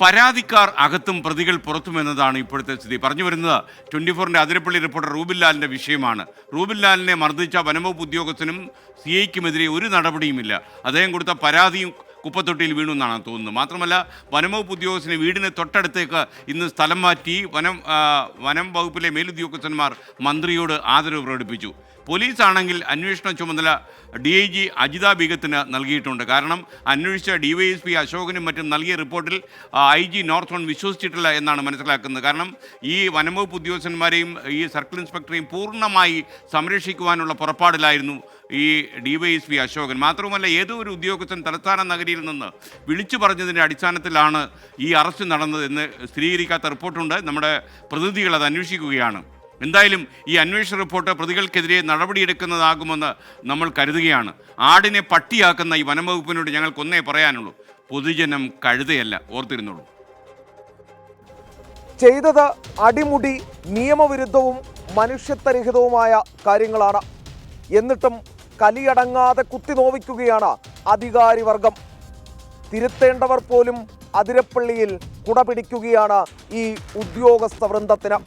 പരാതിക്കാർ അകത്തും പ്രതികൾ പുറത്തും എന്നതാണ് ഇപ്പോഴത്തെ സ്ഥിതി. പറഞ്ഞു വരുന്നത് ട്വന്റി ഫോറിന്റെ അതിരപ്പള്ളി റിപ്പോർട്ടർ റൂബിൻലാലിന്റെ വിഷയമാണ്. റൂബിൻലാലിനെ മർദ്ദിച്ച വനംവകുപ്പ് ഉദ്യോഗസ്ഥനും സി ഐക്കുമെതിരെ ഒരു നടപടിയുമില്ല. അദ്ദേഹം കൊടുത്ത പരാതിയും കുപ്പത്തൊട്ടിയിൽ വീണു എന്നാണ് തോന്നുന്നത്. മാത്രമല്ല വനംവകുപ്പ് ഉദ്യോഗസ്ഥന് വീടിന് തൊട്ടടുത്തേക്ക് ഇന്ന് സ്ഥലം മാറ്റി വനം വനം വകുപ്പിലെ മേലുദ്യോഗസ്ഥന്മാർ മന്ത്രിയോട് ആദരവ് പ്രകടിപ്പിച്ചു. പോലീസ് ആണെങ്കിൽ അന്വേഷണ ചുമതല ഡി ഐ ജി അജിത ബീഗത്തിന് നൽകിയിട്ടുണ്ട്. കാരണം അന്വേഷിച്ച ഡി വൈ എസ് പി അശോകനും മറ്റും നൽകിയ റിപ്പോർട്ടിൽ ഐ ജി നോർത്ത് വൺ വിശ്വസിച്ചിട്ടില്ല എന്നാണ് മനസ്സിലാക്കുന്നത്. കാരണം ഈ വനംവകുപ്പ് ഉദ്യോഗസ്ഥന്മാരെയും ഈ സർക്കിൾ ഇൻസ്പെക്ടറെയും പൂർണമായി സംരക്ഷിക്കുവാനുള്ള പുറപ്പാടിലായിരുന്നു ഈ D Y S P Ashokan. മാത്രവുമല്ല ഏതോ ഒരു ഉദ്യോഗസ്ഥൻ തലസ്ഥാന നഗരിയിൽ നിന്ന് വിളിച്ചു പറഞ്ഞതിന്റെ അടിസ്ഥാനത്തിലാണ് ഈ അറസ്റ്റ് നടന്നതെന്ന് സ്ഥിരീകരിക്കാത്ത റിപ്പോർട്ടുണ്ട്. നമ്മുടെ പ്രതിനിധികൾ അത് അന്വേഷിക്കുകയാണ്. എന്തായാലും ഈ അന്വേഷണ റിപ്പോർട്ട് പ്രതികൾക്കെതിരെ നടപടിയെടുക്കുന്നതാകുമെന്ന് നമ്മൾ കരുതുകയാണ്. ആടിനെ പട്ടിയാക്കുന്ന ഈ വനംവകുപ്പിനോട് ഞങ്ങൾക്കൊന്നേ പറയാനുള്ളൂ. പൊതുജനം കഴുതയല്ല. ഓർത്തിരുന്നുള്ളൂ ചെയ്തത് അടിമുടി നിയമവിരുദ്ധവും മനുഷ്യത്വരഹിതവുമായ കാര്യങ്ങളാണ്. എന്നിട്ടും കലിയടങ്ങാതെ കുത്തിനോവിക്കുകയാണ് അധികാരി വർഗം തിരുത്തേണ്ടവർ പോലും അതിരപ്പള്ളിയിൽ കുടപിടിക്കുകയാണ് ഈ ഉദ്യോഗസ്ഥ വൃന്ദത്തിന്.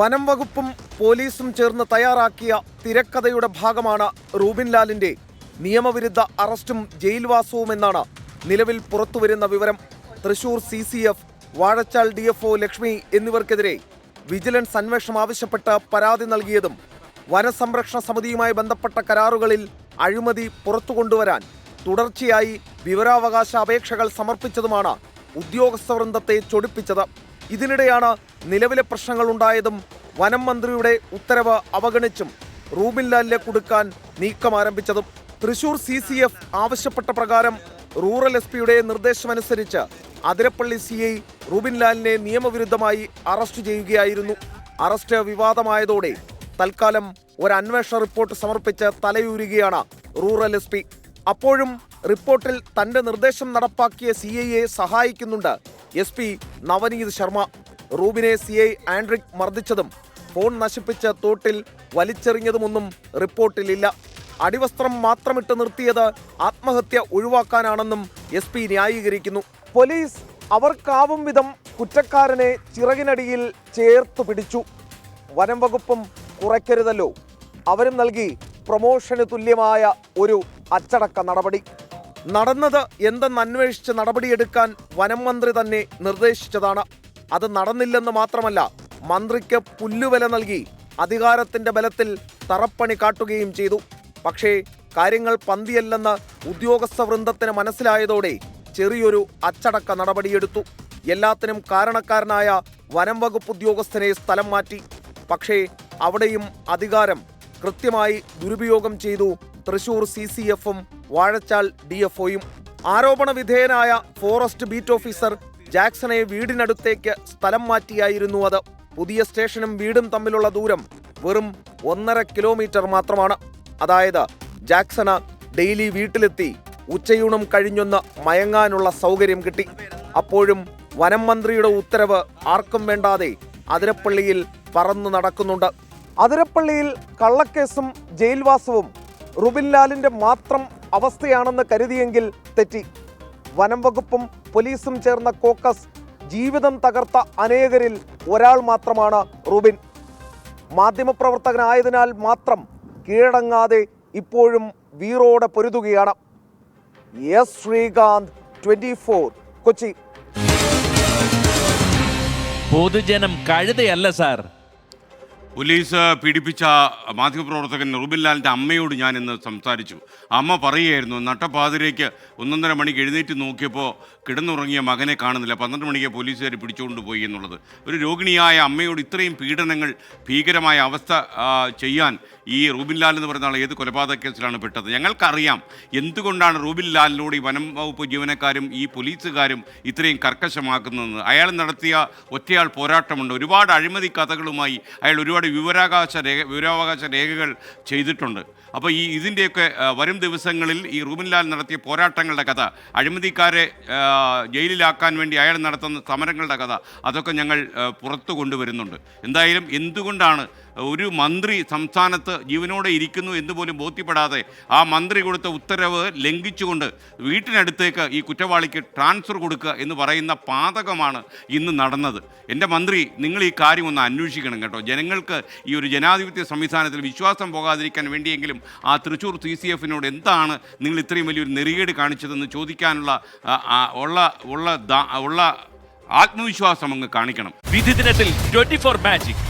വനം വകുപ്പും പോലീസും ചേർന്ന് തയ്യാറാക്കിയ തിരക്കഥയുടെ ഭാഗമാണ് റൂബിൻ ലാലിന്റെ നിയമവിരുദ്ധ അറസ്റ്റും ജയിൽവാസവും എന്നാണ് നിലവിൽ പുറത്തുവരുന്ന വിവരം. Thrissur C C F Vazhachal D F O Lakshmi എന്നിവർക്കെതിരെ vigilance അന്വേഷണം ആവശ്യപ്പെട്ട് പരാതി നൽകിയതും വനസംരക്ഷണ സമിതിയുമായി ബന്ധപ്പെട്ട കരാറുകളിൽ അഴിമതി പുറത്തു കൊണ്ടുവരാൻ തുടർച്ചയായി വിവരാവകാശ അപേക്ഷകൾ സമർപ്പിച്ചതുമാണ് ഉദ്യോഗസ്ഥ വൃന്ദത്തെ ചൊടിപ്പിച്ചത്. ഇതിനിടെയാണ് നിലവിലെ പ്രശ്നങ്ങൾ ഉണ്ടായതും വനം മന്ത്രിയുടെ ഉത്തരവ് അവഗണിച്ചും റൂബിൻലാലിനെ കൊടുക്കാൻ നീക്കം ആരംഭിച്ചതും. തൃശൂർ സി സി എഫ് ആവശ്യപ്പെട്ട പ്രകാരം റൂറൽ എസ് പിയുടെ നിർദ്ദേശമനുസരിച്ച് അതിരപ്പള്ളി സി ഐ റൂബിൻലാലിനെ നിയമവിരുദ്ധമായി അറസ്റ്റ് ചെയ്യുകയായിരുന്നു. അറസ്റ്റ് വിവാദമായതോടെ തൽക്കാലം ഒരു അന്വേഷണ റിപ്പോർട്ട് സമർപ്പിച്ച് തലയൂരുകയാണ് റൂറൽ എസ് പി അപ്പോഴും റിപ്പോർട്ടിൽ തന്റെ നിർദ്ദേശം നടപ്പാക്കിയ സി ഐയെ സഹായിക്കുന്നുണ്ട് എസ് പി നവനീത് ശർമ്മ റൂബിനെ സി ഐ ആൻഡ്രിക് മർദ്ദിച്ചതും ഫോൺ നശിപ്പിച്ച തോട്ടിൽ വലിച്ചെറിഞ്ഞതുമൊന്നും റിപ്പോർട്ടിലില്ല. അടിവസ്ത്രം മാത്രമിട്ട് നിർത്തിയത് ആത്മഹത്യ ഒഴിവാക്കാനാണെന്നും എസ് പി ന്യായീകരിക്കുന്നു. പോലീസ് അവർക്കാവും വിധം കുറ്റക്കാരനെ ചിറകിനടിയിൽ ചേർത്ത് പിടിച്ചു. വനം വകുപ്പും കുറയ്ക്കരുതല്ലോ. അവരും നൽകി പ്രൊമോഷന് തുല്യമായ ഒരു അച്ചടക്ക നടപടി. നടന്നത് എന്തെന്ന് അന്വേഷിച്ച് നടപടിയെടുക്കാൻ വനം മന്ത്രി തന്നെ നിർദ്ദേശിച്ചതാണ്. അത് നടന്നില്ലെന്ന് മാത്രമല്ല മന്ത്രിക്ക് പുല്ലുവില നൽകി അധികാരത്തിന്റെ ബലത്തിൽ തറപ്പണി കാട്ടുകയും ചെയ്തു. പക്ഷേ കാര്യങ്ങൾ പന്തിയല്ലെന്ന് ഉദ്യോഗസ്ഥ വൃന്ദത്തിന് മനസ്സിലായതോടെ ചെറിയൊരു അച്ചടക്ക നടപടിയെടുത്തു. എല്ലാത്തിനും കാരണക്കാരനായ വനം വകുപ്പ് ഉദ്യോഗസ്ഥനെ സ്ഥലം മാറ്റി. പക്ഷേ അവിടെയും അധികാരം കൃത്യമായി ദുരുപയോഗം ചെയ്തു തൃശൂർ സി സി എഫും വാഴച്ചാൽ ഡി എഫ് ഒയും ആരോപണ വിധേയനായ ഫോറസ്റ്റ് ബീറ്റ് ഓഫീസർ ജാക്സണെ വീടിനടുത്തേക്ക് സ്ഥലം മാറ്റിയായിരുന്നു അത്. പുതിയ സ്റ്റേഷനും വീടും തമ്മിലുള്ള ദൂരം വെറും ഒന്നര കിലോമീറ്റർ മാത്രമാണ്. അതായത് ജാക്സണ് ഡെയിലി വീട്ടിലെത്തി ഉച്ചയൂണും കഴിഞ്ഞൊന്ന് മയങ്ങാനുള്ള സൗകര്യം കിട്ടി. അപ്പോഴും വനം മന്ത്രിയുടെ ഉത്തരവ് ആർക്കും വേണ്ടാതെ അതിരപ്പള്ളിയിൽ പറന്നു നടക്കുന്നുണ്ട്. അതിരപ്പള്ളിയിൽ കള്ളക്കേസും ജയിൽവാസവും റുബിൻലാലിന്റെ മാത്രം അവസ്ഥയാണെന്ന് കരുതിയെങ്കിൽ തെറ്റി. വനം വകുപ്പും പോലീസും ചേർന്ന കോക്കസ് ജീവിതം തകർത്ത അനേകരിൽ ഒരാൾ മാത്രമാണ് റുബിൻ. മാധ്യമപ്രവർത്തകനായതിനാൽ മാത്രം കീഴടങ്ങാതെ ഇപ്പോഴും വീറോടെ പൊരുതുകയാണ്. S Srikanth twenty four Kochi. പൊതുജനം കഴുതയല്ല സാർ. പോലീസ് പീഡിപ്പിച്ച മാധ്യമപ്രവർത്തകൻ റുബിൻലാലിന്റെ അമ്മയോട് ഞാൻ ഇന്ന് സംസാരിച്ചു. അമ്മ പറയുകയായിരുന്നു നട്ടപ്പാതിരേക്ക് ഒന്നൊന്നര മണിക്ക് എഴുന്നേറ്റ് നോക്കിയപ്പോൾ കിടന്നുറങ്ങിയ മകനെ കാണുന്നില്ല. പന്ത്രണ്ട് മണിക്ക് പോലീസുകാർ പിടിച്ചുകൊണ്ട് പോയി എന്നുള്ളത്. ഒരു രോഗിണിയായ അമ്മയോട് ഇത്രയും പീഡനങ്ങൾ ഭീകരമായ അവസ്ഥ ചെയ്യാൻ ഈ റൂബിൻ ലാൽ എന്ന് പറയുന്ന ആൾ ഏത് കൊലപാതക കേസിലാണ് പെട്ടത്? ഞങ്ങൾക്കറിയാം എന്തുകൊണ്ടാണ് റൂബിൻ ലാലിനോട് ഈ വനം വകുപ്പ് ജീവനക്കാരും ഈ പോലീസുകാരും ഇത്രയും കർക്കശമാക്കുന്നതെന്ന് അയാൾ നടത്തിയ ഒറ്റയാൾ പോരാട്ടമുണ്ട്. ഒരുപാട് അഴിമതി കഥകളുമായി അയാൾ ഒരുപാട് വിവരാകാശ രേഖ വിവരാവകാശ രേഖകൾ ചെയ്തിട്ടുണ്ട്. അപ്പോൾ ഈ ഇതിന്റെയൊക്കെ വരും ദിവസങ്ങളിൽ ഈ റൂബിൻ ലാൽ നടത്തിയ പോരാട്ടങ്ങളുടെ കഥ അഴിമതിക്കാരെ ജയിലിലാക്കാൻ വേണ്ടി അയാൾ നടത്തുന്ന സമരങ്ങളുടെ കഥ അതൊക്കെ ഞങ്ങൾ പുറത്തു കൊണ്ടുവരുന്നുണ്ട്. എന്തായാലും എന്തുകൊണ്ടാണ് ഒരു മന്ത്രി സംസ്ഥാനത്ത് ജീവനോടെ ഇരിക്കുന്നു എന്ന് പോലും ബോധ്യപ്പെടാതെ ആ മന്ത്രി കൊടുത്ത ഉത്തരവ് ലംഘിച്ചുകൊണ്ട് വീട്ടിനടുത്തേക്ക് ഈ കുറ്റവാളിക്ക് ട്രാൻസ്ഫർ കൊടുക്കുക എന്ന് പറയുന്ന പാതകമാണ് ഇന്ന് നടന്നത്. എന്റെ മന്ത്രി നിങ്ങൾ ഈ കാര്യം ഒന്ന് അന്വേഷിക്കണം കേട്ടോ. ജനങ്ങൾക്ക് ഈ ഒരു ജനാധിപത്യ സംവിധാനത്തിൽ വിശ്വാസം പോകാതിരിക്കാൻ വേണ്ടിയെങ്കിലും ആ തൃശ്ശൂർ സി സി എഫിനോട് എന്താണ് നിങ്ങൾ ഇത്രയും വലിയൊരു നെറികേട് കാണിച്ചതെന്ന് ചോദിക്കാനുള്ള ഉള്ള ഉള്ള ഉള്ള ആത്മവിശ്വാസം അങ്ങ് കാണിക്കണം. വിധി ദിനത്തിൽ ട്വന്റി ഫോർ മാജിക്